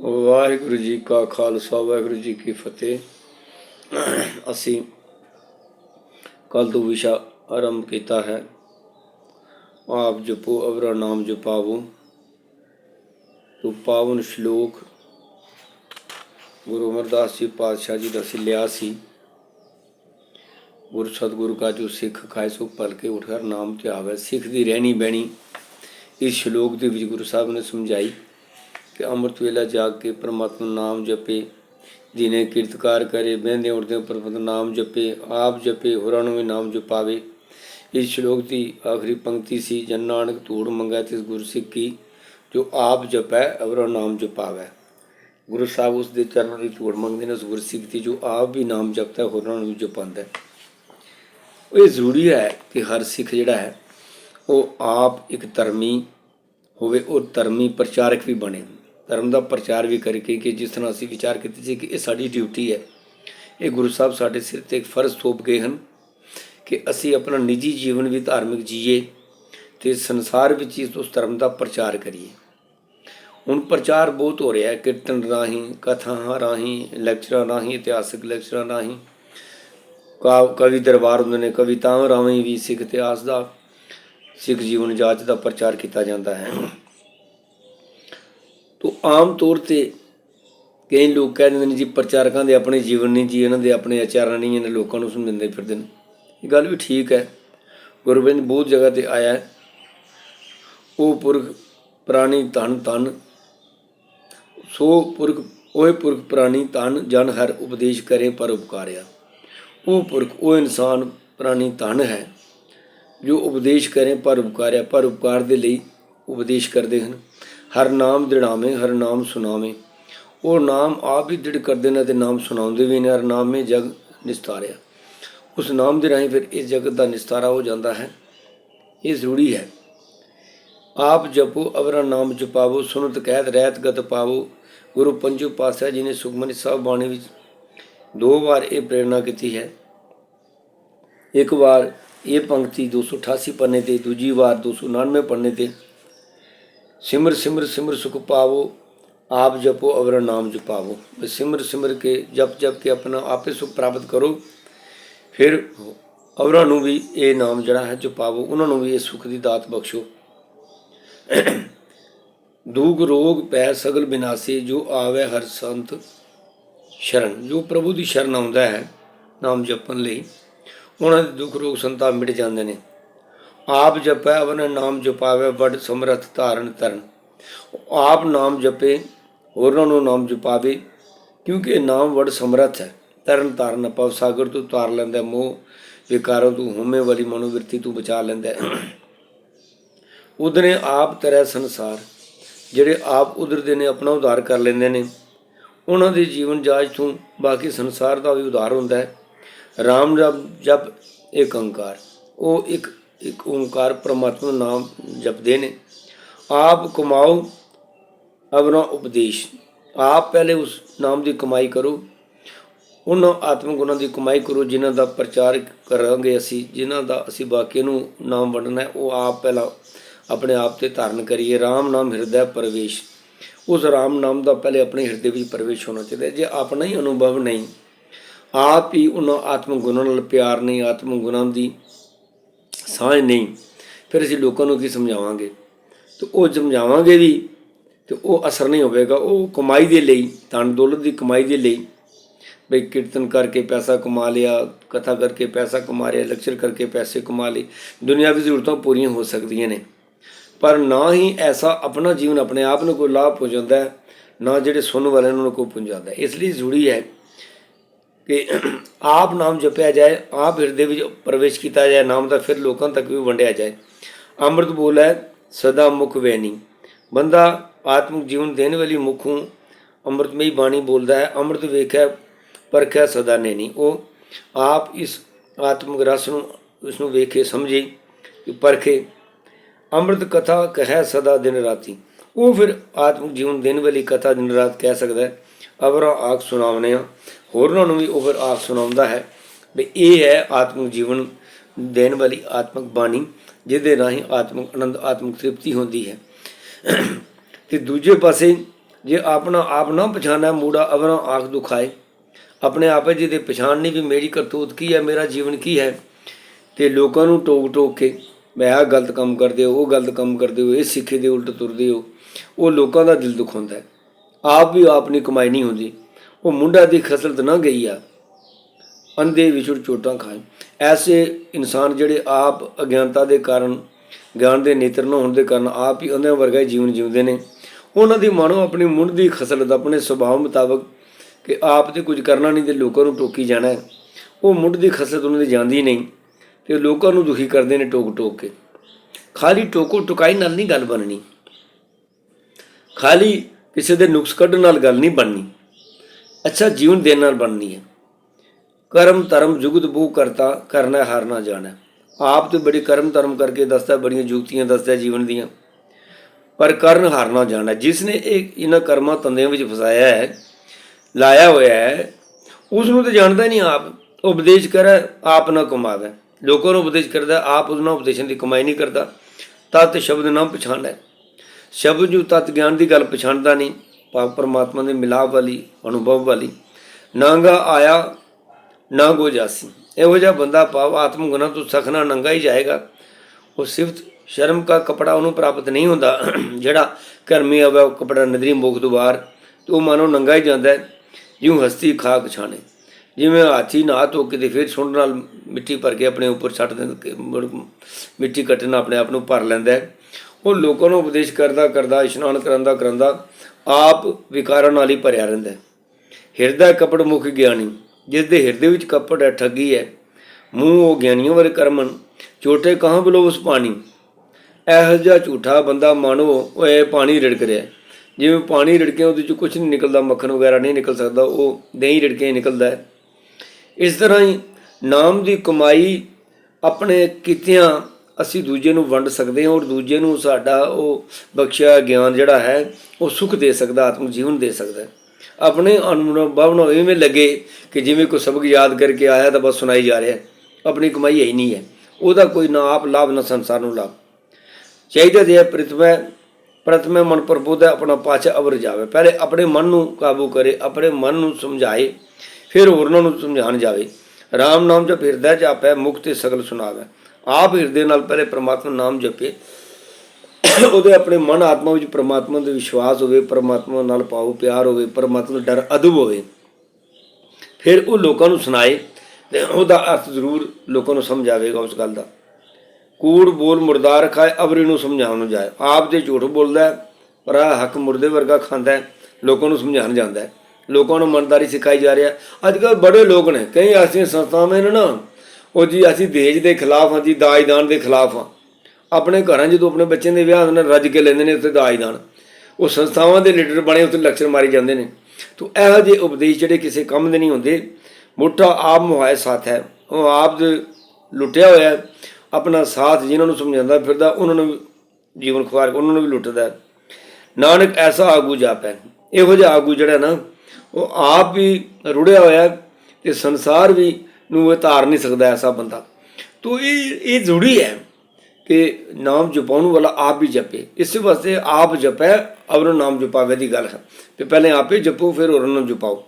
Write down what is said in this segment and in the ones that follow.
ਵਾਹਿਗੁਰੂ ਜੀ ਕਾ ਖਾਲਸਾ, ਵਾਹਿਗੁਰੂ ਜੀ ਕੀ ਫਤਿਹ। ਅਸੀਂ ਕੱਲ ਤੋਂ ਵਿਸ਼ਾ ਆਰੰਭ ਕੀਤਾ ਹੈ। ਆਪ ਜਪੋ, ਅਵਰਾ ਨਾਮ ਜਪਾਵੋ। ਤੋ ਪਾਵਨ ਸ਼ਲੋਕ ਗੁਰੂ ਅਮਰਦਾਸ ਜੀ ਪਾਤਸ਼ਾਹ ਜੀ ਦਾ ਅਸੀਂ ਲਿਆ ਸੀ। ਗੁਰ ਸਤਿਗੁਰੂ ਕਾ ਜੋ ਸਿੱਖ ਖਾਇ ਸੋ ਪਲ ਕੇ ਉਠਰ ਨਾਮ ਤੇ ਆਵੇ। ਸਿੱਖ ਦੀ ਰਹਿਣੀ ਬਹਿਣੀ ਇਸ ਸ਼ਲੋਕ ਦੇ ਵਿੱਚ ਗੁਰੂ ਸਾਹਿਬ ਨੇ ਸਮਝਾਈ। ਕਿ ਅੰਮ੍ਰਿਤ ਵੇਲਾ ਜਾਗ ਕੇ ਪਰਮਾਤਮਾ ਨਾਮ ਜਪੇ ਦਿਨੇ ਕੀਰਤਕਾਰ ਕਰੇ ਬਹਿੰਦੇ ਉੱਠਦੇ ਪ੍ਰਮਾਤਮਾ ਨਾਮ ਜਪੇ ਆਪ ਜਪੇ ਹੋਰਾਂ ਨੂੰ ਵੀ ਨਾਮ ਜਪਾਵੇ। ਇਸ ਸ਼ਲੋਕ ਦੀ ਆਖਰੀ ਪੰਕਤੀ ਸੀ ਜਨ ਨਾਨਕ ਧੂੜ ਮੰਗੈ ਤਿਸ ਗੁਰਸਿੱਖ ਸਿੱਖੀ ਜੋ ਆਪ ਜਪੈ ਅਵਰੋ ਨਾਮ ਜਪਾਵੇ। ਗੁਰੂ ਸਾਹਿਬ ਉਸ ਦੇ ਚਰਨਾਂ ਦੀ ਧੂੜ ਮੰਗਦੇ ਨੇ ਉਸ ਗੁਰਸਿੱਖ ਦੀ ਜੋ ਆਪ ਵੀ ਨਾਮ ਜਪਦਾ ਹੈ, ਹੋਰਾਂ ਨੂੰ ਵੀ ਜਪਾਉਂਦਾ ਉਹ ਇਹ ਜ਼ਰੂਰੀ ਹੈ ਕਿ ਹਰ ਸਿੱਖ ਜਿਹੜਾ ਹੈ ਉਹ ਆਪ ਇੱਕ ਧਰਮੀ ਹੋਵੇ ਉਹ ਧਰਮੀ ਪ੍ਰਚਾਰਕ ਵੀ ਬਣੇ। ਧਰਮ ਦਾ ਪ੍ਰਚਾਰ ਵੀ ਕਰਕੇ ਕਿ ਜਿਸ ਤਰ੍ਹਾਂ ਅਸੀਂ ਵਿਚਾਰ ਕੀਤੇ ਸੀ ਕਿ ਇਹ ਸਾਡੀ ਡਿਊਟੀ ਹੈ। ਇਹ ਗੁਰੂ ਸਾਹਿਬ ਸਾਡੇ ਸਿਰ ਤੇ ਇੱਕ ਫਰਜ਼ ਥੋਪ ਗਏ ਹਨ ਕਿ ਅਸੀਂ ਆਪਣਾ ਨਿੱਜੀ ਜੀਵਨ ਵੀ ਧਾਰਮਿਕ ਜੀਏ ਤੇ ਸੰਸਾਰ ਵਿੱਚ ਇਸ ਉਸ ਧਰਮ ਦਾ ਪ੍ਰਚਾਰ ਕਰੀਏ। ਹੁਣ ਪ੍ਰਚਾਰ ਬਹੁਤ ਹੋ ਰਿਹਾ ਹੈ। ਕੀਰਤਨ ਰਾਹੀਂ, ਕਥਾਵਾਂ ਰਾਹੀਂ ਲੈਕਚਰਾਂ ਰਾਹੀਂ, ਇਤਿਹਾਸਿਕ ਲੈਕਚਰਾਂ ਰਾਹੀਂ। ਕਾ- ਕਵੀ ਦਰਬਾਰ ਹੁੰਦੇ ਨੇ, ਕਵਿਤਾਵਾਂ ਰਾਹੀਂ ਵੀ ਸਿੱਖ ਇਤਿਹਾਸ ਦਾ, ਸਿੱਖ ਜੀਵਨ ਜਾਚ ਦਾ ਪ੍ਰਚਾਰ ਕੀਤਾ ਜਾਂਦਾ ਹੈ। ਤੋ ਆਮ ਤੌਰ ਤੇ ਕਈ ਲੋਕ ਕਹਿੰਦੇ ਨੇ ਜੀ ਪ੍ਰਚਾਰਕਾਂ ਦੇ ਆਪਣੇ ਜੀਵਨ ਨਹੀਂ ਜੀ, ਇਹਨਾਂ ਦੇ ਆਪਣੇ ਆਚਾਰਾਂ ਨਹੀਂ, ਇਹਨਾਂ ਲੋਕਾਂ ਨੂੰ ਸਮਝਾਉਂਦੇ ਫਿਰਦੇ ਨੇ। ਇਹ ਗੱਲ ਵੀ ਠੀਕ ਹੈ। ਗੁਰਬਿੰਦ ਬਹੁਤ ਜਗ੍ਹਾ ਤੇ ਆਇਆ ਹੈ। ਉਹ ਪੁਰਖ ਪ੍ਰਾਣੀ ਧਨ ਧਨ, ਸੋ ਪੁਰਖ, ਉਹ ਪੁਰਖ ਪ੍ਰਾਣੀ ਧਨ, ਜਨ ਹਰ ਉਪਦੇਸ਼ ਕਰੇ ਪਰ ਉਪਕਾਰਿਆ। ਉਹ ਪੁਰਖ, ਉਹ ਇਨਸਾਨ ਪ੍ਰਾਣੀ ਧਨ ਹੈ, ਜੋ ਉਪਦੇਸ਼ ਕਰੇ ਪਰ ਉਪਕਾਰਿਆ, ਪਰ ਉਪਕਾਰ ਦੇ ਲਈ ਉਪਦੇਸ਼ ਕਰਦੇ ਹਨ। ਹਰ ਨਾਮ ਦਿੜਾਵੇਂ ਹਰ ਨਾਮ ਸੁਣਾਵੇਂ। ਉਹ ਨਾਮ ਆਪ ਹੀ ਦਿੜ ਕਰਦੇ ਨੇ ਤੇ ਨਾਮ ਸੁਣਾਉਂਦੇ ਵੀ ਨੇ, ਹਰ ਨਾਮੇ ਜਗ ਨਿਸਤਾਰਿਆ। ਉਸ ਨਾਮ ਦੇ ਰਾਹੀਂ ਫਿਰ ਇਸ ਜਗਤ ਦਾ ਨਿਸਤਾਰਾ ਹੋ ਜਾਂਦਾ ਹੈ। ਇਹ ਜ਼ਰੂਰੀ ਹੈ। ਆਪ ਜਪੋ, ਅਵਰਾ ਨਾਮ ਜਪਾਵੋ, ਸੁਨਤ ਕਹਿਤ ਰਹਿਤ, ਗਤ ਪਾਵੋ। ਗੁਰੂ ਪੰਜੂ ਪਾਤਸ਼ਾਹ ਜੀ ਨੇ ਸੁਖਮਨੀ ਸਾਹਿਬ ਬਾਣੀ ਵਿੱਚ ਦੋ ਵਾਰ ਇਹ ਪ੍ਰੇਰਣਾ ਕੀਤੀ ਹੈ। ਇੱਕ ਵਾਰ ਇਹ ਪੰਕਤੀ 288 ਪੰਨੇ ਤੇ, ਦੂਜੀ ਵਾਰ 299 ਪੰਨੇ ਤੇ। ਸਿਮਰ ਸਿਮਰ ਸਿਮਰ ਸੁਖ ਪਾਵੋ, ਆਪ ਜਪੋ ਅਵਰ ਨਾਮ ਜਪਾਵੋ। ਸਿਮਰ ਸਿਮਰ ਕੇ ਜਪ ਜਪ ਕੇ ਆਪਣਾ ਆਪੇ ਸੁਖ ਪ੍ਰਾਪਤ ਕਰੋ। ਫਿਰ ਅਵਰਾਂ ਨੂੰ ਵੀ ਇਹ ਨਾਮ ਜਿਹੜਾ ਹੈ ਜਪਾਵੋ, ਉਹਨਾਂ ਨੂੰ ਵੀ ਇਹ ਸੁਖ ਦੀ ਦਾਤ ਬਖਸ਼ੋ। ਦੂਗ ਰੋਗ ਪੈ ਸਗਲ ਬਿਨਾਸੀ, ਜੋ ਆਵੇ ਹਰ ਸੰਤ ਸ਼ਰਨ। ਜੋ ਪ੍ਰਭੂ ਦੀ ਸ਼ਰਨ ਆਉਂਦਾ ਹੈ ਨਾਮ ਜਪਣ ਲਈ, ਉਹਨਾਂ ਦੇ ਦੁੱਖ ਰੋਗ ਸੰਤਾਪ ਮਿਟ ਜਾਂਦੇ ਨੇ। ਆਪ ਜਪੈ ਅਵਨ ਨਾਮ ਜਪਾਵੇ, ਵੱਡ ਸਮਰਥ ਧਾਰਨ ਤਰਨ ਆਪ ਨਾਮ ਜਪੇ ਹੋਰਾਂ ਨੂੰ ਨਾਮ ਜਪਾਵੇ, ਕਿਉਂਕਿ ਇਹ ਨਾਮ ਵੱਡ ਸਮਰਥ ਹੈ। ਤਰਨ ਤਾਰਨ ਪਵ ਸਾਗਰ ਤੋਂ ਤਾਰ ਲੈਂਦਾ, ਮੋਹ ਵਿਕਾਰਾਂ ਤੋਂ ਹੋਮੇ ਵਾਲੀ ਮਨੋਵਿਰਤੀ ਤੋਂ ਬਚਾ ਲੈਂਦਾ। ਹੈ ਆਪ ਤਰੈ ਸੰਸਾਰ, ਜਿਹੜੇ ਆਪ ਉਧਰਦੇ ਨੇ, ਆਪਣਾ ਉਧਾਰ ਕਰ ਲੈਂਦੇ ਨੇ। ਉਹਨਾਂ ਦੇ ਜੀਵਨ ਜਾਚ ਤੋਂ ਬਾਕੀ ਸੰਸਾਰ ਦਾ ਵੀ ਉਧਾਰ ਹੁੰਦਾ ਹੈ। ਰਾਮ ਜਪ ਜਪ ਇੱਕ ਓੰਕਾਰ ਉਹ ਇੱਕ ਇੱਕ ਓੰਕਾਰ ਪ੍ਰਮਾਤਮਾ ਨਾਮ ਜਪਦੇ ਨੇ। ਆਪ ਕਮਾਓ ਅਵਨਾ ਉਪਦੇਸ਼। ਆਪ ਪਹਿਲੇ ਉਸ ਨਾਮ ਦੀ ਕਮਾਈ ਕਰੋ। ਉਹਨਾਂ ਆਤਮ ਗੁਣਾਂ ਦੀ ਕਮਾਈ ਕਰੋ ਜਿਨ੍ਹਾਂ ਦਾ ਪ੍ਰਚਾਰ ਕਰਾਂਗੇ ਅਸੀਂ, ਜਿਨ੍ਹਾਂ ਦਾ ਅਸੀਂ ਬਾਕੀ ਨੂੰ ਨਾਮ ਵੰਡਣਾ ਹੈ, ਉਹ ਆਪ ਪਹਿਲਾਂ ਆਪਣੇ ਆਪ ਤੇ ਧਾਰਨ ਕਰੀਏ। RAM ਨਾਮ ਹਿਰਦੈ ਪ੍ਰਵੇਸ਼। ਉਸ RAM ਨਾਮ ਦਾ ਪਹਿਲੇ ਆਪਣੇ ਹਿਰਦੇ ਵਿੱਚ ਪ੍ਰਵੇਸ਼ ਹੋਣਾ ਚਾਹੀਦਾ ਜੇ ਆਪਣਾ ਹੀ ਅਨੁਭਵ ਨਹੀਂ, ਆਪ ਹੀ ਉਹਨਾਂ ਆਤਮ ਗੁਣਾਂ ਨਾਲ ਪਿਆਰ ਨਹੀਂ ਆਤਮ ਗੁਣਾਂ ਦੀ ਸਾਂਝ ਨਹੀਂ। ਫਿਰ ਅਸੀਂ ਲੋਕਾਂ ਨੂੰ ਕੀ ਸਮਝਾਵਾਂਗੇ? ਤੇ ਉਹ ਸਮਝਾਵਾਂਗੇ ਵੀ ਤੇ ਉਹ ਅਸਰ ਨਹੀਂ ਹੋਵੇਗਾ। ਉਹ ਕਮਾਈ ਦੇ ਲਈ, ਧਨ ਦੌਲਤ ਦੀ ਕਮਾਈ ਦੇ ਲਈ ਬਈ ਕੀਰਤਨ ਕਰਕੇ ਪੈਸਾ ਕਮਾ ਲਿਆ, ਕਥਾ ਕਰਕੇ ਪੈਸਾ ਕਮਾ ਲਿਆ ਲੈਕਚਰ ਕਰਕੇ ਪੈਸੇ ਕਮਾ ਲਏ। ਦੁਨਿਆਵੀ ਜ਼ਰੂਰਤਾਂ ਪੂਰੀਆਂ ਹੋ ਸਕਦੀਆਂ ਨੇ। ਪਰ ਨਾ ਹੀ ਐਸਾ ਆਪਣਾ ਜੀਵਨ ਆਪਣੇ ਆਪ ਨੂੰ ਕੋਈ ਲਾਭ ਪਹੁੰਚਾਉਂਦਾ, ਨਾ ਜਿਹੜੇ ਸੁਣਨ ਵਾਲਿਆਂ ਨੂੰ ਕੋਈ ਪਹੁੰਚਾਉਂਦਾ। ਇਸ ਲਈ ਜ਼ਰੂਰੀ ਹੈ ਕਿ ਆਪ ਨਾਮ ਜਪਿਆ ਜਾਏ, ਆਪ ਹਿਰਦੇ ਵਿੱਚ ਪ੍ਰਵੇਸ਼ ਕੀਤਾ ਜਾਏ, ਨਾਮ ਦਾ ਫਿਰ ਲੋਕਾਂ ਤੱਕ ਵੀ ਵੰਡਿਆ ਜਾਏ। ਅੰਮ੍ਰਿਤ ਬੋਲ ਹੈ ਸਦਾ ਮੁਖ ਵੈਣੀ। ਬੰਦਾ ਆਤਮਿਕ ਜੀਵਨ ਦੇਣ ਵਾਲੀ ਮੁਖੋਂ ਅੰਮ੍ਰਿਤਮਈ ਬਾਣੀ ਬੋਲਦਾ ਹੈ, ਅੰਮ੍ਰਿਤ ਵੇਖੈ, ਪਰਖੈ, ਸਦਾ ਨੈਣੀ। ਉਹ ਆਪ ਇਸ ਆਤਮਿਕ ਰਸ ਨੂੰ ਉਸ ਨੂੰ ਵੇਖੇ, ਸਮਝੇ, ਕਿ ਪਰਖੇ। ਅੰਮ੍ਰਿਤ ਕਥਾ ਕਹੈ, ਸਦਾ ਦਿਨ ਰਾਤੀ। ਉਹ ਫਿਰ ਆਤਮਿਕ ਜੀਵਨ ਦੇਣ ਵਾਲੀ ਕਥਾ ਦਿਨ ਰਾਤ ਕਹਿ ਸਕਦਾ ਹੈ। ਅਵਰਾ ਆਖ ਸੁਣਾਵਨੇ ਆ ਹੋਰਨਾਂ ਨੂੰ ਵੀ ਉਹ ਫਿਰ ਆਖ ਸੁਣਾਉਂਦਾ ਹੈ ਵੀ ਇਹ ਹੈ ਆਤਮਿਕ ਜੀਵਨ, ਦੇਣ ਵਾਲੀ ਆਤਮਿਕ ਬਾਣੀ, ਜਿਹਦੇ ਰਾਹੀਂ ਆਤਮਿਕ ਆਨੰਦ, ਆਤਮਿਕ ਤ੍ਰਿਪਤੀ ਹੁੰਦੀ ਹੈ। ਤੇ ਦੂਜੇ ਪਾਸੇ ਜੇ ਆਪਣਾ ਆਪ ਨਾ ਪਛਾਣੈ, ਮੂੜਾ ਅਵਰਾ ਆਖ ਦੁਖਾਏ। ਆਪਣੇ ਆਪ ਜੀ ਪਛਾਣ ਨਹੀਂ ਵੀ ਮੇਰੀ ਕਰਤੂਤ ਕੀ ਹੈ, ਮੇਰਾ ਜੀਵਨ ਕੀ ਹੈ। ਤੇ ਲੋਕਾਂ ਨੂੰ ਟੋਕ ਟੋਕ ਕੇ ਮੈਂ ਆਹ ਗਲਤ ਕੰਮ ਕਰਦੇ ਹੋ, ਉਹ ਗਲਤ ਕੰਮ ਕਰਦੇ ਹੋ, ਇਹ ਸਿੱਖੇ ਦੇ ਉਲਟ ਤੁਰਦੇ ਹੋ। ਉਹ ਲੋਕਾਂ ਦਾ ਦਿਲ ਦੁਖਾਉਂਦਾ ਹੈ। ਆਪ ਵੀ ਆਪਣੀ ਕਮਾਈ ਨਹੀਂ ਹੁੰਦੀ। ਉਹ ਮੁੰਡਾ ਦੀ ਖਸਰਤ ਨਾ ਗਈ ਆ। ਅੰਧੇ ਵਿਛੜ ਚੋਟਾਂ ਖਾਏ। ਐਸੇ ਇਨਸਾਨ ਜਿਹੜੇ ਆਪ ਅਗਿਆਨਤਾ ਦੇ ਕਾਰਨ, ਗਿਆਨ ਦੇ ਨੇਤਰ ਨਾ ਹੋਣ ਦੇ ਕਾਰਨ ਆਪ ਹੀ ਉਹਨਾਂ ਵਰਗਾ ਹੀ ਜੀਵਨ ਜਿਉਂਦੇ ਨੇ। ਉਹਨਾਂ ਦੀ ਮਾਨੋ ਆਪਣੀ ਮੁੰਡ ਦੀ ਖਸਲਤ, ਆਪਣੇ ਸੁਭਾਅ ਮੁਤਾਬਕ ਕਿ ਆਪ ਤੇ ਕੁਝ ਕਰਨਾ ਨਹੀਂ ਤੇ ਲੋਕਾਂ ਨੂੰ ਟੋਕੀ ਜਾਣਾ ਹੈ। ਉਹ ਮੁੰਡ ਦੀ ਖਸਲਤ ਉਹਨਾਂ ਦੀ ਜਾਂਦੀ ਨਹੀਂ ਤੇ ਲੋਕਾਂ ਨੂੰ ਦੁਖੀ ਕਰਦੇ ਨੇ ਟੋਕ ਟੋਕ ਕੇ। ਖਾਲੀ ਟੋਕੋ ਟੁਕਾਈ ਨਾਲ ਨਹੀਂ ਗੱਲ ਬਣਨੀ। ਖਾਲੀ ਕਿਸੇ ਦੇ ਨੁਕਸ ਕੱਢਣ ਨਾਲ ਗੱਲ ਨਹੀਂ ਬਣਨੀ। ਅੱਛਾ, ਜੀਵਨ ਦੇਣ ਨਾਲ ਬਣਨੀ ਹੈ। ਕਰਮ ਧਰਮ ਜੁਗਤ ਬੂ ਕਰਤਾ, ਕਰਨਾ, ਹਾਰਨਾ, ਜਾਣਾ। ਆਪ ਤੇ ਬੜੇ ਕਰਮ ਧਰਮ ਕਰਕੇ ਦੱਸਦਾ, ਬੜੀਆਂ ਜੁਗਤੀਆਂ ਦੱਸਦਾ ਜੀਵਨ ਦੀਆਂ। ਪਰ ਕਰਨ, ਹਾਰਨਾ, ਜਾਣਾ, ਜਿਸ ਨੇ ਇਹ ਇਹਨਾਂ ਕਰਮਾਂ ਤੰਦਿਆਂ ਵਿੱਚ ਫਸਾਇਆ ਹੈ, ਲਾਇਆ ਹੋਇਆ ਹੈ ਉਸ ਨੂੰ ਤਾਂ ਜਾਣਦਾ ਹੀ ਨਹੀਂ ਆਪ। ਉਪਦੇਸ਼ ਕਰੇ, ਆਪ ਨਾ ਕਮਾਵੇ। ਲੋਕਾਂ ਨੂੰ ਉਪਦੇਸ਼ ਕਰਦਾ, ਆਪ ਉਸ ਨਾਲ ਉਪਦੇਸ਼ਨ ਦੀ ਕਮਾਈ ਨਹੀਂ ਕਰਦਾ। ਤਤ ਸ਼ਬਦ ਨਾ ਪਛਾਣਦਾ ਸ਼ਬਦ ਜੋ ਤਤ ਗਿਆਨ ਦੀ ਗੱਲ ਪਛਾਣਦਾ ਨਹੀਂ, ਭਾਵ ਪਰਮਾਤਮਾ ਦੇ ਮਿਲਾਪ ਵਾਲੀ, ਅਨੁਭਵ ਵਾਲੀ। ਨਾਂਗਾ ਆਇਆ, ਨਾ ਗੋ ਜਾਸੀ। ਇਹੋ ਜਿਹਾ ਬੰਦਾ ਪਾਪ ਆਤਮ ਗੁਨਾ ਤੋਂ ਸਖਣਾ ਨੰਗਾ ਹੀ ਜਾਏਗਾ। ਉਹ ਸਿਫਤ ਸ਼ਰਮ ਦਾ ਕਪੜਾ ਉਹਨੂੰ ਪ੍ਰਾਪਤ ਨਹੀਂ ਹੁੰਦਾ, ਜਿਹੜਾ ਕਰਮੀ ਆਵੇ, ਉਹ ਕਪੜਾ ਨਦਰੀ ਮੁਖ ਤੋਂ ਬਾਹਰ, ਤੇ ਉਹ ਮਾਨੋ ਨੰਗਾ ਹੀ ਜਾਂਦਾ ਹੈ। ਜਿਉਂ ਹਸਤੀ ਖਾਕ ਛਾਣੇ। ਜਿਵੇਂ ਹਾਥੀ ਨਾ ਧੋ ਕੇ ਤੇ ਫਿਰ ਸੁੰਡ ਨਾਲ ਮਿੱਟੀ ਭਰ ਕੇ ਆਪਣੇ ਉੱਪਰ ਛੱਡ ਦਿੰਦਾ ਮਿੱਟੀ ਕੱਟਣ ਆਪਣੇ ਆਪ ਨੂੰ ਭਰ ਲੈਂਦਾ ਉਹ ਲੋਕਾਂ ਨੂੰ ਉਪਦੇਸ਼ ਕਰਦਾ ਕਰਦਾ, ਇਸ਼ਨਾਨ ਕਰਾਂਦਾ ਕਰਾਂਦਾ, ਆਪ ਵਿਕਾਰਾਂ ਨਾਲ ਹੀ ਭਰਿਆ ਰਹਿੰਦਾ ਹੈ। ਹਿਰਦਾ ਕਪੜ ਮੁਖ ਗਿਆਨੀ, ਜਿਸ ਦੇ ਹਿਰਦੇ ਵਿੱਚ ਕਪੜ ਹੈ, ਠੱਗੀ ਹੈ। ਮੂੰਹ ਉਹ ਗਿਆਨੀਆਂ ਵਰ ਕਰਮਨ ਝੂਠੇ ਕਹਾਂ ਬਲੋ ਉਸ ਪਾਣੀ? ਇਹੋ ਜਿਹਾ ਝੂਠਾ ਬੰਦਾ ਮਾਨੋ ਉਹ ਇਹ ਪਾਣੀ ਰਿੜਕ ਰਿਹਾ ਜਿਵੇਂ ਪਾਣੀ ਰਿੜਕੇ ਉਹਦੇ ਚ ਕੁਝ ਨਹੀਂ ਨਿਕਲਦਾ, ਮੱਖਣ ਵਗੈਰਾ ਨਹੀਂ ਨਿਕਲ ਸਕਦਾ, ਉਹ ਦਹੀਂ ਰਿੜਕੇ ਨਿਕਲਦਾ ਹੈ। ਇਸ ਤਰ੍ਹਾਂ ਹੀ ਨਾਮ ਦੀ ਕਮਾਈ ਆਪਣੇ ਕੀਤਿਆਂ ਅਸੀਂ ਦੂਜੇ ਨੂੰ ਵੰਡ ਸਕਦੇ ਹਾਂ ਔਰ ਦੂਜੇ ਨੂੰ ਸਾਡਾ ਉਹ ਬਖਸ਼ਿਆ ਗਿਆਨ ਜਿਹੜਾ ਹੈ, ਉਹ ਸੁਖ ਦੇ ਸਕਦਾ ਆਤਮਿਕ ਜੀਵਨ ਦੇ ਸਕਦਾ ਹੈ। ਆਪਣੇ ਅਨੁਭਵ ਨੂੰ ਇਵੇਂ ਲੱਗੇ ਕਿ ਜਿਵੇਂ ਕੋਈ ਸਬਕ ਯਾਦ ਕਰਕੇ ਆਇਆ ਤਾਂ ਬਸ ਸੁਣਾਈ ਜਾ ਰਿਹਾ ਆਪਣੀ ਕਮਾਈ ਹੈ ਨਹੀਂ ਹੈ। ਉਹਦਾ ਕੋਈ ਨਾ ਆਪ ਲਾਭ, ਨਾ ਸੰਸਾਰ ਨੂੰ ਲਾਭ। ਚਾਹੀਦਾ ਜੇ ਪ੍ਰਤਮੈ ਪ੍ਰਤਮੈ ਮਨ ਪਰ ਬੁੱਧ ਆਪਣਾ ਪਾਛਾ ਅਵਰ ਜਾਵੇ। ਪਹਿਲੇ ਆਪਣੇ ਮਨ ਨੂੰ ਕਾਬੂ ਕਰੇ, ਆਪਣੇ ਮਨ ਨੂੰ ਸਮਝਾਏ, ਫਿਰ ਹੋਰਨਾਂ ਨੂੰ ਸਮਝਾਣ ਜਾਵੇ। RAM ਨਾਮ ਜਪ ਹਿਰਦੈ ਜਾਪੈ, ਮੁਕਤ ਸਗਲ ਸੁਣਾਵੇ ਆਪ ਹਿਰਦੇ ਨਾਲ ਪਹਿਲੇ ਪ੍ਰਮਾਤਮਾ ਨਾਮ ਜਪੇ। ਉਹਦੇ ਆਪਣੇ ਮਨ ਆਤਮਾ ਵਿੱਚ ਪ੍ਰਮਾਤਮਾ ਦਾ ਵਿਸ਼ਵਾਸ ਹੋਵੇ, ਪ੍ਰਮਾਤਮਾ ਨਾਲ ਪਾਉ ਪਿਆਰ ਹੋਵੇ, ਪ੍ਰਮਾਤਮਾ ਦਾ ਡਰ ਅਦਬ ਹੋਵੇ, ਫਿਰ ਉਹ ਲੋਕਾਂ ਨੂੰ ਸੁਣਾਏ ਤੇ ਉਹਦਾ ਅਰਥ ਜ਼ਰੂਰ ਲੋਕਾਂ ਨੂੰ ਸਮਝ ਆਵੇਗਾ ਉਸ ਗੱਲ ਦਾ। ਕੂੜ, ਬੋਲ ਮੁਰਦਾ ਖਾਏ ਅਬਰੀ ਨੂੰ ਸਮਝਾਉਣ ਨੂੰ ਜਾਏ। ਆਪ ਤੇ ਝੂਠ ਬੋਲਦਾ ਪਰ ਆਹ ਹੱਕ ਮੁਰਦੇ ਵਰਗਾ ਖਾਂਦਾ ਹੈ, ਲੋਕਾਂ ਨੂੰ ਸਮਝਾਉਣ ਜਾਂਦਾ ਹੈ। ਲੋਕਾਂ ਨੂੰ ਮਨਦਾਰੀ ਸਿਖਾਈ ਜਾ ਰਿਹਾ ਅੱਜ ਕੱਲ ਬੜੇ ਲੋਕ ਨੇ, ਕਈ ਐਸੀਆਂ ਸੰਸਥਾਵਾਂ ਨੇ ਨਾ ਉਹ ਜੀ ਅਸੀਂ ਦੇਜ ਦੇ ਖਿਲਾਫ ਹਾਂ ਜੀ, ਦਾਜਦਾਨ ਦੇ ਖਿਲਾਫ ਹਾਂ। ਆਪਣੇ ਘਰਾਂ 'ਚ ਜਦੋਂ ਆਪਣੇ ਬੱਚਿਆਂ ਦੇ ਵਿਆਹ ਹੁੰਦੇ ਨੇ, ਰੱਜ ਕੇ ਲੈਂਦੇ ਨੇ ਉੱਥੇ ਦਾਜਦਾਨ। ਉਹ ਸੰਸਥਾਵਾਂ ਦੇ ਲੀਡਰ ਬਣੇ, ਉੱਥੇ ਲੈਕਚਰ ਮਾਰੀ ਜਾਂਦੇ ਨੇ। ਤੋ ਇਹੋ ਜਿਹੇ ਉਪਦੇਸ਼ ਜਿਹੜੇ ਕਿਸੇ ਕੰਮ ਦੇ ਨਹੀਂ ਹੁੰਦੇ ਮੁੱਠਾ ਆਪ ਮੁਹਾਇ ਸਾਥ ਹੈ। ਉਹ ਆਪ ਲੁੱਟਿਆ ਹੋਇਆ, ਆਪਣਾ ਸਾਥ ਜਿਨ੍ਹਾਂ ਨੂੰ ਸਮਝਾਉਂਦਾ ਫਿਰਦਾ, ਉਹਨਾਂ ਨੂੰ ਵੀ ਜੀਵਨ ਖੁਆਰ ਉਹਨਾਂ ਨੂੰ ਵੀ ਲੁੱਟਦਾ ਨਾਨਕ ਐਸਾ ਆਗੂ ਜਾਪੈ ਇਹੋ ਜਿਹਾ ਆਗੂ ਜਿਹੜਾ ਨਾ, ਉਹ ਆਪ ਵੀ ਰੁੜਿਆ ਹੋਇਆ ਹੈ ਤੇ ਸੰਸਾਰ ਵੀ ਨੂੰ ਇਹ ਧਾਰ ਨਹੀਂ ਸਕਦਾ ਐਸਾ ਬੰਦਾ। ਤੋ ਇਹ ਇਹ ਜ਼ਰੂਰੀ ਹੈ ਕਿ ਨਾਮ ਜਪਾਉਣ ਵਾਲਾ ਆਪ ਵੀ ਜਪੇ। ਇਸੇ ਵਾਸਤੇ ਆਪ ਜਪੈ ਔਰ ਨਾਮ ਜਪਾਵੇ ਦੀ ਗੱਲ ਹੈ। ਤੇ ਪਹਿਲੇ ਆਪੇ ਜਪੋ, ਫਿਰ ਹੋਰਾਂ ਨੂੰ ਜਪਾਓ।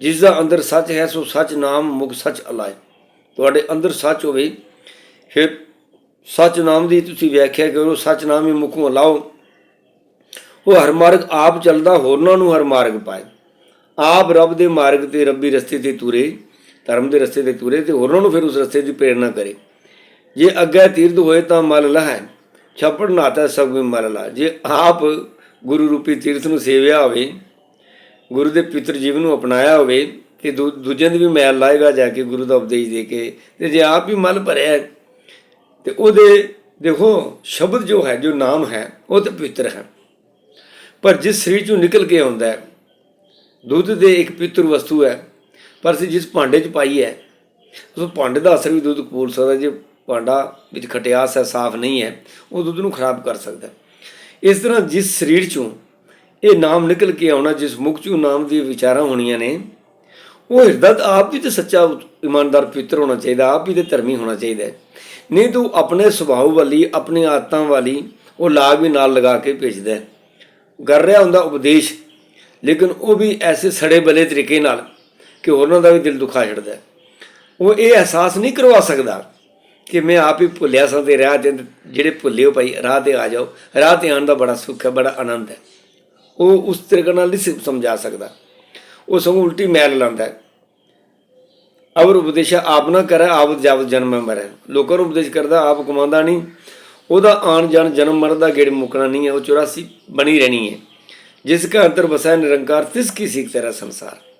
ਜਿਸ ਦਾ ਅੰਦਰ ਸੱਚ ਹੈ, ਸੋ ਸੱਚ ਨਾਮ, ਮੁਖ ਸੱਚ ਅਲਾਏ। ਤੁਹਾਡੇ ਅੰਦਰ ਸੱਚ ਹੋਵੇ, ਫਿਰ ਸੱਚ ਨਾਮ ਦੀ ਤੁਸੀਂ ਵਿਆਖਿਆ ਕਰੋ, ਸੱਚ ਨਾਮ ਹੀ ਮੁਖੋਂ ਲਾਓ ਉਹ ਹਰ ਮਾਰਗ ਆਪ ਚੱਲਦਾ, ਹੋਰਨਾਂ ਨੂੰ ਹਰ ਮਾਰਗ ਪਾਏ। ਆਪ ਰੱਬ ਦੇ ਮਾਰਗ ਤੇ ਰੱਬੀ ਰਸਤੇ ਤੇ ਤੁਰੇ। ਧਰਮ ਦੇ ਰਸਤੇ ਤੇ ਤੁਰੇ ਤੇ ਹੋਰਨਾਂ ਨੂੰ ਫਿਰ ਉਸ ਰਸਤੇ ਦੀ ਪ੍ਰੇਰਣਾ ਕਰੇ। ਜੇ ਅੱਗੇ ਤੀਰਥ ਹੋਏ ਤਾਂ ਮਲ ਲਹੈ ਛੱਪੜ ਨਾਤਾ ਸਭ ਵੀ ਮਲ ਲਾ ਜੇ ਆਪ ਗੁਰੂ ਰੂਪੀ ਤੀਰਥ ਨੂੰ ਸੇਵਿਆ ਹੋਵੇ ਗੁਰੂ ਦੇ ਪਿੱਤਰ ਜੀਵਨ ਨੂੰ ਅਪਣਾਇਆ ਹੋਵੇ ਤੇ ਦੂ- ਦੂਜਿਆਂ ਦੀ ਵੀ ਮੈਲ ਲਾਏਗਾ ਜਾ ਕੇ ਗੁਰੂ ਦਾ ਉਪਦੇਸ਼ ਦੇ ਕੇ ਤੇ ਜੇ ਆਪ ਵੀ ਮਲ ਭਰਿਆ ਹੈ, ਤੇ ਉਹਦੇ ਦੇਖੋ ਸ਼ਬਦ ਜੋ ਹੈ ਜੋ ਨਾਮ ਹੈ ਉਹ ਤੇ ਪਵਿੱਤਰ ਹੈ। ਪਰ ਜਿਸ ਸਰੀਰ ਚੋਂ ਨਿਕਲ ਕੇ ਆਉਂਦਾ ਹੈ ਦੁੱਧ ਦੇ ਇੱਕ ਪਵਿੱਤਰ ਵਸਤੂ ਹੈ ਪਰ ਅਸੀਂ ਜਿਸ ਭਾਂਡੇ 'ਚ ਪਾਈ ਹੈ, ਉਸ ਭਾਂਡੇ ਦਾ ਅਸਰ ਵੀ ਦੁੱਧ ਕਪੂਰ ਸਕਦਾ, ਜੇ ਭਾਂਡਾ ਵਿੱਚ ਖਟਿਆਸ ਹੈ, ਸਾਫ਼ ਨਹੀਂ ਹੈ, ਉਹ ਦੁੱਧ ਨੂੰ ਖਰਾਬ ਕਰ ਸਕਦਾ ਇਸ ਤਰ੍ਹਾਂ ਜਿਸ ਸਰੀਰ 'ਚੋਂ ਇਹ ਨਾਮ ਨਿਕਲ ਕੇ ਆਉਣਾ, ਜਿਸ ਮੁਖ 'ਚੋਂ ਨਾਮ ਦੀ ਵਿਚਾਰਾਂ ਹੋਣੀਆਂ ਨੇ, ਉਹ ਹਿਰਦਾ ਆਪ ਵੀ ਤੇ ਸੱਚਾ ਇਮਾਨਦਾਰ ਪਵਿੱਤਰ ਹੋਣਾ ਚਾਹੀਦਾ, ਆਪ ਵੀ ਤੇ ਧਰਮੀ ਹੋਣਾ ਚਾਹੀਦਾ ਹੈ। ਨਹੀਂ ਤੂੰ ਆਪਣੇ ਸੁਭਾਅ ਵਾਲੀ, ਆਪਣੀ ਆਦਤਾਂ ਵਾਲੀ, ਉਹ ਲਾਗ ਵੀ ਨਾਲ ਲਗਾ ਕੇ ਭੇਜਦਾ ਕਰ ਰਿਹਾ ਹੁੰਦਾ ਉਪਦੇਸ਼, ਲੇਕਿਨ ਉਹ ਵੀ ਐਸੇ ਸੜੇ ਬਲੇ ਤਰੀਕੇ ਨਾਲ ਕਿ ਹੋਰਾਂ ਦਾ ਵੀ ਦਿਲ ਦੁਖਾ ਛੱਡਦਾ ਉਹ ਇਹ ਅਹਿਸਾਸ ਨਹੀਂ ਕਰਵਾ ਸਕਦਾ ਕਿ ਮੈਂ ਆਪ ਹੀ ਭੁੱਲਿਆ ਸਾਂ ਤੇ ਰਾਹ ਤੇ ਜਿਹੜੇ ਭੁੱਲੇ ਹੋ ਭਾਈ, ਰਾਹ ਤੇ ਆ ਜਾਓ। ਰਾਹ ਤੇ ਆਉਣ ਦਾ ਬੜਾ ਸੁੱਖ ਹੈ, ਬੜਾ ਆਨੰਦ ਹੈ। ਉਹ ਉਸ ਤਰੀਕੇ ਨਾਲ ਨਹੀਂ ਸਮਝਾ ਸਕਦਾ। ਉਹ ਸਗੋਂ ਉਲਟੀ ਮੈਲ ਲਾਂਦਾ ਹੈ। ਅਵਰ ਉਪਦੇਸ਼ ਆਪ ਨਾ ਕਰੇ, ਆਪ ਜਾਵਤ ਜਨਮ ਮਰੇ। ਲੋਕਾਂ ਨੂੰ ਉਪਦੇਸ਼ ਕਰਦਾ, ਆਪ ਕਮਾਉਂਦਾ ਨਹੀਂ। ਉਹਦਾ ਆਣ ਜਾਣ ਜਨਮ ਮਰਨ ਦਾ ਗੇੜ ਮੁਕਣਾ ਨਹੀਂ ਹੈ। ਉਹ 84 ਬਣੀ ਰਹਿਣੀ ਹੈ। ਜਿਸ ਕਾ ਅੰਤਰ ਵਸੈ ਨਿਰੰਕਾਰ, ਤਿਸ ਕੀ ਸਿੱਖ ਤੇਰਾ ਸੰਸਾਰ।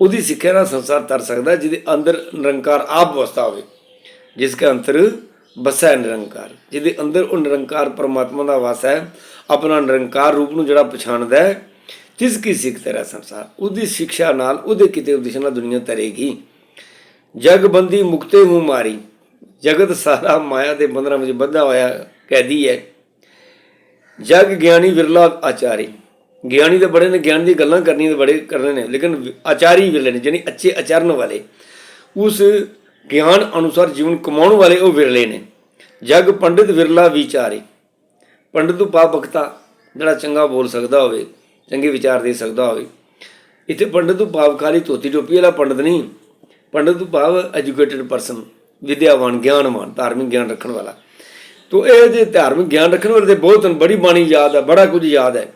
ਉਹਦੀ ਸਿੱਖਿਆ ਨਾਲ ਸੰਸਾਰ ਤਰ ਸਕਦਾ ਜਿਹਦੇ ਅੰਦਰ ਨਿਰੰਕਾਰ ਆਪ ਵਸਦਾ ਹੋਵੇ, ਜਿਸ ਕੇ ਅੰਤਰ ਵਸੈ ਨਿਰੰਕਾਰ, ਜਿਹਦੇ ਅੰਦਰ ਉਹ ਨਿਰੰਕਾਰ ਪਰਮਾਤਮਾ ਦਾ ਵਾਸ ਹੈ, ਆਪਣਾ ਨਿਰੰਕਾਰ ਰੂਪ ਨੂੰ ਜਿਹੜਾ ਪਛਾਣਦਾ ਹੈ ਤਿਸ ਕੀ ਸਿੱਖ ਤੇਰਾ ਸੰਸਾਰ, ਉਹਦੀ ਸਿੱਖਿਆ ਨਾਲ ਉਹਦੇ ਕਿਤੇ ਉਪਦੇਸ਼ ਨਾਲ ਦੁਨੀਆ ਤਰੇਗੀ। ਜਗ ਬੰਦੀ ਮੁਕਤੇ ਹੂੰ ਮਾਰੀ, ਜਗਤ ਸਾਰਾ ਮਾਇਆ ਦੇ ਬੰਧਨਾਂ ਵਿੱਚ ਬੱਧਾ ਹੋਇਆ ਕੈਦੀ ਹੈ, ਜਗ ਗਿਆਨੀ ਵਿਰਲਾ ਆਚਾਰੀ। ਗਿਆਨੀ ਤੇ ਬੜੇ ਨੇ, ਗਿਆਨ ਦੀ ਗੱਲਾਂ ਕਰਨੀਆਂ ਤੇ ਬੜੇ ਕਰਨੇ ਨੇ, ਲੇਕਿਨ ਆਚਾਰੀ ਵਿਰਲੇ ਨੇ ਜਾਨੀ ਅੱਛੇ ਆਚਰਨ ਵਾਲੇ। ਉਸ ਗਿਆਨ ਅਨੁਸਾਰ ਜੀਵਨ ਕਮਾਉਣ ਵਾਲੇ ਉਹ ਵਿਰਲੇ ਨੇ। ਜਗ ਪੰਡਿਤ ਵਿਰਲਾ ਵਿਚਾਰੀ। ਪੰਡਿਤ ਤੋਂ ਪਾਪ ਬਖਤਾ ਜਿਹੜਾ ਚੰਗਾ ਬੋਲ ਸਕਦਾ ਹੋਵੇ, ਚੰਗੇ ਵਿਚਾਰ ਦੇ ਸਕਦਾ ਹੋਵੇ। ਇੱਥੇ ਪੰਡਿਤ ਤੋਂ ਭਾਵ ਖਾਲੀ ਧੋਤੀ ਟੋਪੀ ਵਾਲਾ ਪੰਡਿਤ ਨਹੀਂ। ਪੰਡਿਤ ਤੋਂ ਭਾਵ ਐਜੂਕੇਟਿਡ ਪਰਸਨ ਵਿਦਿਆਵਾਨ, ਗਿਆਨਵਾਨ, ਧਾਰਮਿਕ ਗਿਆਨ ਰੱਖਣ ਵਾਲਾ। ਤੋ ਇਹ ਜੇ ਧਾਰਮਿਕ ਗਿਆਨ ਰੱਖਣ ਵਾਲੇ ਦੇ ਬਹੁਤ ਬੜੀ ਬਾਣੀ ਯਾਦ ਹੈ, ਬੜਾ ਕੁਝ ਯਾਦ ਹੈ।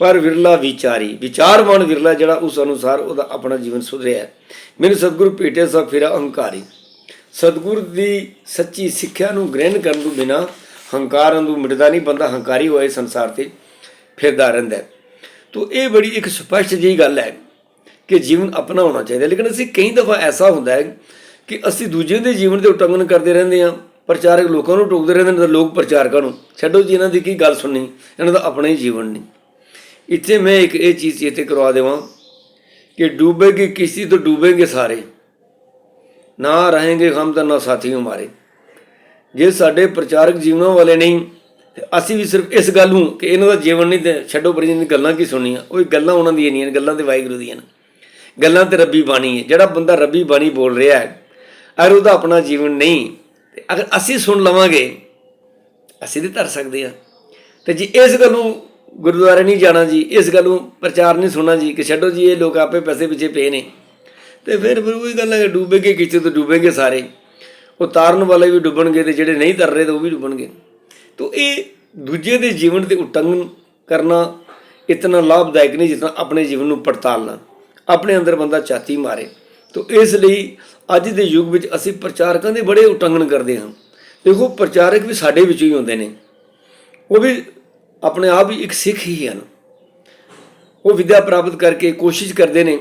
ਪਰ ਵਿਰਲਾ ਵਿਚਾਰੀ, ਵਿਚਾਰਵਾਨ ਵਿਰਲਾ ਜਿਹੜਾ ਉਸ ਅਨੁਸਾਰ ਉਹਦਾ ਆਪਣਾ ਜੀਵਨ ਸੁਧਰਿਆ ਮੈਨੂੰ ਸਤਿਗੁਰੂ ਭੇਟੇ ਸਭ ਫਿਰਾ ਹੰਕਾਰੀ ਸਤਿਗੁਰ ਦੀ ਸੱਚੀ ਸਿੱਖਿਆ ਨੂੰ ਗ੍ਰਹਿਣ ਕਰਨ ਤੋਂ ਬਿਨਾ ਹੰਕਾਰਾਂ ਨੂੰ ਮਿਟਦਾ ਨਹੀਂ, ਬੰਦਾ ਹੰਕਾਰੀ ਹੋਏ ਸੰਸਾਰ ਤੇ ਫਿਰਦਾ ਰਹਿੰਦਾ ਤੋ ਇਹ ਬੜੀ ਇੱਕ ਸਪਸ਼ਟ ਜਿਹੀ ਗੱਲ ਹੈ ਕਿ ਜੀਵਨ ਆਪਣਾ ਹੋਣਾ ਚਾਹੀਦਾ ਲੇਕਿਨ ਅਸੀਂ ਕਈ ਦਫਾ ਐਸਾ ਹੁੰਦਾ ਹੈ ਕਿ ਅਸੀਂ ਦੂਜੇ ਦੇ ਜੀਵਨ ਦੇ ਉਟੰਗਨ ਕਰਦੇ ਰਹਿੰਦੇ ਹਾਂ, ਪ੍ਰਚਾਰਕ ਲੋਕਾਂ ਨੂੰ ਟੋਕਦੇ ਰਹਿੰਦੇ ਨੇ ਤਾਂ ਲੋਕ ਪ੍ਰਚਾਰਕਾਂ ਨੂੰ। ਛੱਡੋ ਜੀ, ਇਹਨਾਂ ਦੀ ਕੀ ਗੱਲ ਸੁਣਨੀ? ਇਹਨਾਂ ਦਾ ਆਪਣਾ ਹੀ ਜੀਵਨ ਨਹੀਂ। ਇੱਥੇ ਮੈਂ ਇੱਕ ਇਹ ਚੀਜ਼ ਇੱਥੇ ਕਰਵਾ ਦੇਵਾਂ ਕਿ ਡੂਬੇਗੀ ਕਿਸ਼ਤੀ ਤੋਂ ਡੂਬेंगे ਸਾਰੇ। ਨਾ ਰਹੇਗੇ ਹਮ ਤਾਂ ਨਾ ਸਾਥੀ ਹਮਾਰੇ ਜੇ ਸਾਡੇ ਪ੍ਰਚਾਰਕ ਜੀਵਨਾਂ ਵਾਲੇ ਨਹੀਂ, ਤੇ ਅਸੀਂ ਵੀ ਸਿਰਫ ਇਸ ਗੱਲ ਨੂੰ ਕਿ ਇਹਨਾਂ ਦਾ ਜੀਵਨ ਨਹੀਂ ਛੱਡੋ ਪਰ ਇਹਨਾਂ ਗੱਲਾਂ ਕੀ ਸੁਣੀਆਂ ਉਹ ਗੱਲਾਂ ਉਹਨਾਂ ਦੀਆਂ ਨਹੀਂ, ਗੱਲਾਂ ਤੇ ਵਾਹਿਗੁਰੂ ਦੀਆਂ ਨੇ। ਗੱਲਾਂ ਤੇ ਰੱਬੀ ਬਾਣੀ ਹੈ। ਜਿਹੜਾ ਬੰਦਾ ਰੱਬੀ ਬਾਣੀ ਬੋਲ ਰਿਹਾ ਹੈ, ਅਗਰ ਉਹਦਾ ਆਪਣਾ ਜੀਵਨ ਨਹੀਂ, ਤੇ ਅਗਰ ਅਸੀਂ ਸੁਣ ਲਵਾਂਗੇ, ਅਸੀਂ ਤੇ ਧਰ ਸਕਦੇ ਆ ਤੇ ਜੇ ਇਸ ਗੱਲ ਨੂੰ ਗੁਰਦੁਆਰੇ ਨਹੀਂ ਜਾਣਾ ਜੀ, ਇਸ ਗੱਲ ਨੂੰ ਪ੍ਰਚਾਰ ਨਹੀਂ ਸੁਣਨਾ ਜੀ, ਕਿ ਛੱਡੋ ਜੀ, ਇਹ ਲੋਕ ਆਪੇ ਪੈਸੇ ਪਿੱਛੇ ਪਏ ਨੇ। ਤੇ ਫਿਰ ਫਿਰ ਉਹੀ ਗੱਲ ਹੈ ਕਿ ਡੂਬੇਗੇ ਕਿਤੇ ਤੋਂ ਡੁੱਬੇਗੇ ਸਾਰੇ। ਉਹ ਤਾਰਨ ਵਾਲੇ ਵੀ ਡੁੱਬਣਗੇ ਤੇ ਜਿਹੜੇ ਨਹੀਂ ਤਰ ਰਹੇ ਤੇ ਉਹ ਵੀ ਡੁੱਬਣਗੇ। ਤੋ ਇਹ ਦੂਜੇ ਦੇ ਜੀਵਨ ਤੇ ਉਟੰਗਨ ਕਰਨਾ ਇਤਨਾ ਲਾਭਦਾਇਕ ਨਹੀਂ ਜਿਤਨਾ ਆਪਣੇ ਜੀਵਨ ਨੂੰ ਪੜਤਾਲਣਾ। ਆਪਣੇ ਅੰਦਰ ਬੰਦਾ ਚਾਤੀ ਮਾਰੇ। ਤੋ ਇਸ ਲਈ ਅੱਜ ਦੇ ਯੁੱਗ ਵਿੱਚ ਅਸੀਂ ਪ੍ਰਚਾਰਕਾਂ ਦੇ ਬੜੇ ਉਟੰਗਨ ਕਰਦੇ ਹਾਂ। ਦੇਖੋ ਪ੍ਰਚਾਰਕ ਵੀ ਸਾਡੇ ਵਿੱਚੋਂ ਹੀ ਹੁੰਦੇ ਨੇ। ਉਹ ਵੀ ਆਪਣੇ ਆਪ ਹੀ ਇੱਕ ਸਿੱਖ ਹੀ ਹਨ। ਉਹ ਵਿਦਿਆ ਪ੍ਰਾਪਤ ਕਰਕੇ ਕੋਸ਼ਿਸ਼ ਕਰਦੇ ਨੇ।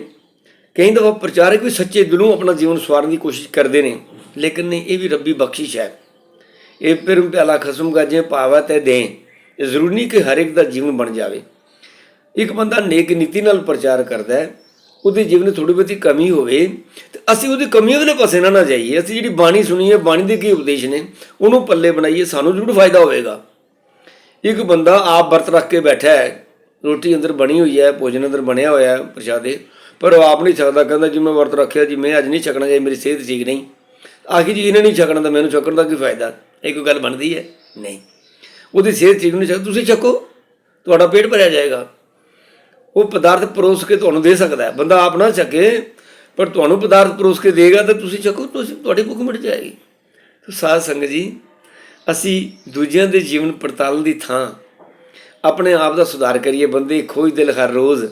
ਕਈ ਦਫਾ ਪ੍ਰਚਾਰਕ ਵੀ ਸੱਚੇ ਦਿਲੋਂ ਆਪਣਾ ਜੀਵਨ ਸਵਾਰਨ ਦੀ ਕੋਸ਼ਿਸ਼ ਕਰਦੇ ਨੇ। ਲੇਕਿਨ ਨਹੀਂ ਇਹ ਵੀ ਰੱਬੀ ਬਖਸ਼ਿਸ਼ ਹੈ। ਇਹ ਫਿਰ ਪਿਆਲਾ ਖਸਮ ਗਾਜੇ ਪਾਵਾ ਤੇ ਦੇ ਇਹ ਜ਼ਰੂਰੀ ਨਹੀਂ ਕਿ ਹਰ ਇੱਕ ਦਾ ਜੀਵਨ ਬਣ ਜਾਵੇ। ਇੱਕ ਬੰਦਾ ਨੇਕ ਨੀਤੀ ਨਾਲ ਪ੍ਰਚਾਰ ਕਰਦਾ ਹੈ। ਉਹਦੇ ਜੀਵਨ ਵਿੱਚ ਥੋੜੀ ਬਹੁਤੀ ਕਮੀ ਹੋਵੇ ਤੇ ਅਸੀਂ ਉਹਦੀ ਕਮੀਆਂ ਵਾਲੇ ਪਾਸੇ ਨਾ ਨਾ ਜਾਈਏ। ਅਸੀਂ ਜਿਹੜੀ ਬਾਣੀ ਸੁਣੀਏ ਬਾਣੀ ਦੇ ਕੀ ਉਪਦੇਸ਼ ਨੇ, ਉਹਨੂੰ ਪੱਲੇ ਬਣਾਈਏ, ਸਾਨੂੰ ਜ਼ਰੂਰ ਫਾਇਦਾ ਹੋਵੇਗਾ। ਇੱਕ ਬੰਦਾ ਆਪ ਵਰਤ ਰੱਖ ਕੇ ਬੈਠਾ ਹੈ, ਰੋਟੀ ਅੰਦਰ ਬਣੀ ਹੋਈ ਹੈ, ਭੋਜਨ ਅੰਦਰ ਬਣਿਆ ਹੋਇਆ ਹੈ ਪ੍ਰਸ਼ਾਦੇ, ਪਰ ਉਹ ਆਪ ਨਹੀਂ ਛਕਦਾ, ਕਹਿੰਦਾ ਜੀ ਮੈਂ ਵਰਤ ਰੱਖਿਆ ਜੀ, ਮੈਂ ਅੱਜ ਨਹੀਂ ਛਕਣਾ ਜੀ ਮੇਰੀ ਸਿਹਤ ਠੀਕ ਨਹੀਂ। ਆਖੀ ਜੀ, ਇਹਨੇ ਨਹੀਂ ਛਕਣਾ ਤਾਂ ਮੈਨੂੰ ਛਕਣ ਦਾ ਕੀ ਫਾਇਦਾ? ਇਹ ਕੋਈ ਗੱਲ ਬਣਦੀ ਹੈ? ਨਹੀਂ। ਉਹਦੀ ਸਿਹਤ ਠੀਕ ਨਹੀਂ ਛਕ, ਤੁਸੀਂ ਛਕੋ, ਤੁਹਾਡਾ ਪੇਟ ਭਰਿਆ ਜਾਏਗਾ। ਉਹ ਪਦਾਰਥ ਪਰੋਸ ਕੇ ਤੁਹਾਨੂੰ ਦੇ ਸਕਦਾ ਹੈ। ਬੰਦਾ ਆਪ ਨਾ ਛਕੇ, ਪਰ ਤੁਹਾਨੂੰ ਪਦਾਰਥ ਪਰੋਸ ਕੇ ਦੇਗਾ ਤਾਂ ਤੁਸੀਂ ਛਕੋ, ਤੁਸੀਂ, ਤੁਹਾਡੀ ਭੁੱਖ ਮਿਟ ਜਾਏਗੀ। ਤਾਂ ਸਾਧ ਸੰਗਤ ਜੀ ਅਸੀਂ ਦੂਜਿਆਂ ਦੇ ਜੀਵਨ ਪੜਤਾਲ ਦੀ ਥਾਂ। ਆਪਣੇ ਆਪ ਦਾ ਸੁਧਾਰ ਕਰੀਏ ਬੰਦੇ, ਖੋਜ ਦਿਲ ਹਰ ਰੋਜ਼।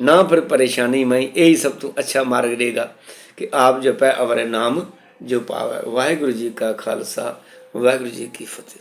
ਨਾ ਫਿਰ ਪਰੇਸ਼ਾਨੀ ਮੈਂ ਇਹੀ ਸਭ ਤੋਂ ਅੱਛਾ ਮਾਰਗ ਰਹੇਗਾ ਕਿ ਆਪ ਜਪੈ ਅਵਰੇ ਨਾਮ ਜੋ ਪਾਵੈ। ਵਾਹਿਗੁਰੂ ਜੀ ਕਾ ਖਾਲਸਾ, ਵਾਹਿਗੁਰੂ ਜੀ ਕੀ ਫਤਿਹ।